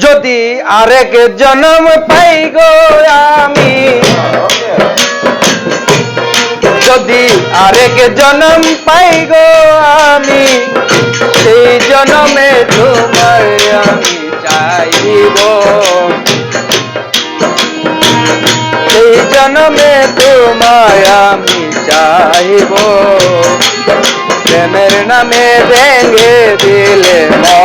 যদি আরেক জন্ম পাই গো আমি। যদি আরেক জন্ম পাই গো আমি, সেই জন্মে তোমার আমি চাইব। সেই জন্মে তোমায় আমি চাইব। প্রেমের নামে ভেঙে দিলে মন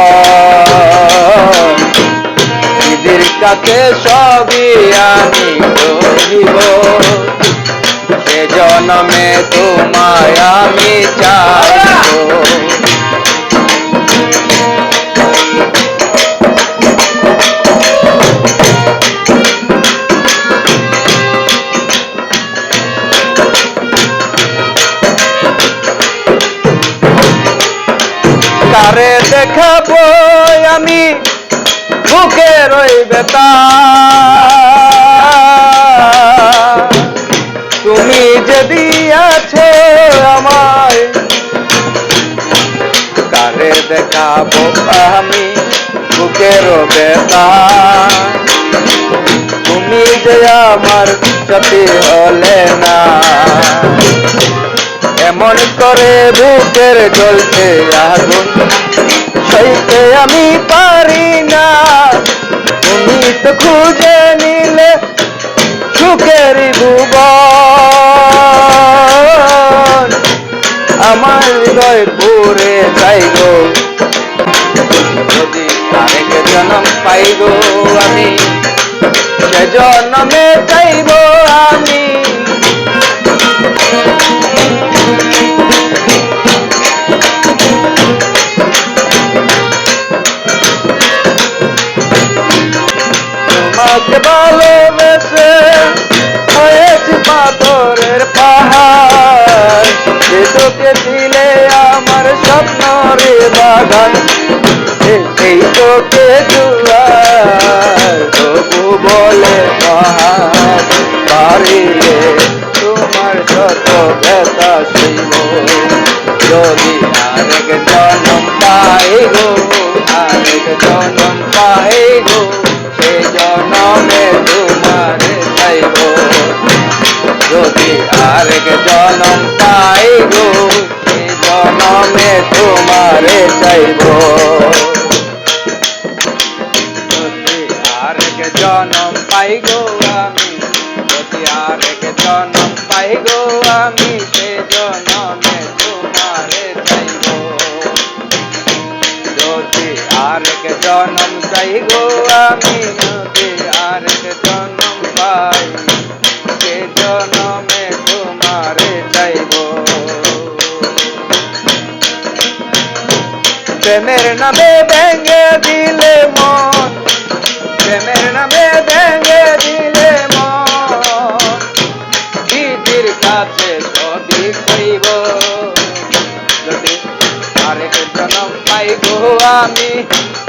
কাছে সবই আমি করিব। সে জন্মে তোমায় আমি চাইব। দেখাবো আমি বুকে রইবে তা? তুমি যদি আছো আমায়, কারে দেখাবো আমি বুকে রবে তা? তুমি যে আমার সাথে হলে না? এমন করে বুকের জ্বলছে আগুন পাই গো আমি জন্মে চাইব আমি? তোমাকে ভালোবেসে হয়েছে পাথরের পাহাড়। তোকে দিলে আমার স্বপ্নরে বাগান। এ- তোকে জুয়ার তবু বলে পাহাড় পারিলে তোমার শত ব্যথা শিব যদি আরেক জন্ম পাই গো, আরেক জন্ম পাই গো, সে জন্মে তোমার চাইব যদি আরেক জন্ম পাই গো, সে জন্মে তোমার চাইব আরেক জন্ম পাই গো আমি। যদি আরেক জন্ম পাই গো আমি, সে জন্মে তোমার চাইব। যদি আরেক জন্ম চাই গো আমি, যদি আরেক জন্ম পাই, সে জন্মে তোমারে চাইব। প্রেমের নামে ভেঙে দিলে মন প্রেমের নামে ভেঙে দিলে দিদির কাছে সবই কইব, যদি আরেক জনম পাই গো আমি,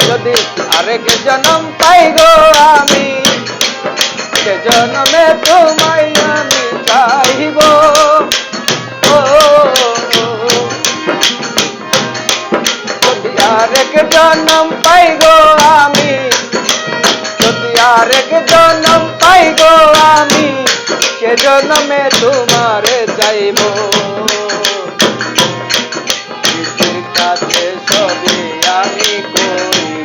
যদি আরেক জনম পাই গো আমি, সে জন্মে তোমায় আমি চাইব। আরেক জন্ম পাই আমি যদি আরেক জন্ম পাই গো আমি সে জনমে তোমারে যাইব। কাছে সবে আমি করিব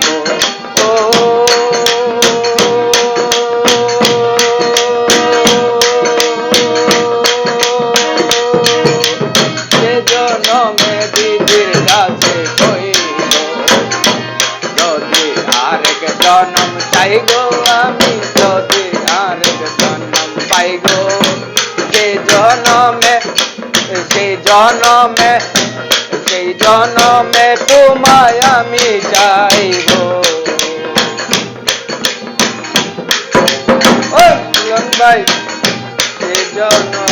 জন্ম চাই গো আমি যদি আরেক জন্ম পাই গো। সে জন্মে সেই জন্মে সেই জন্মে তোমায় আমি ও মিলন ভাই সেই জন্ম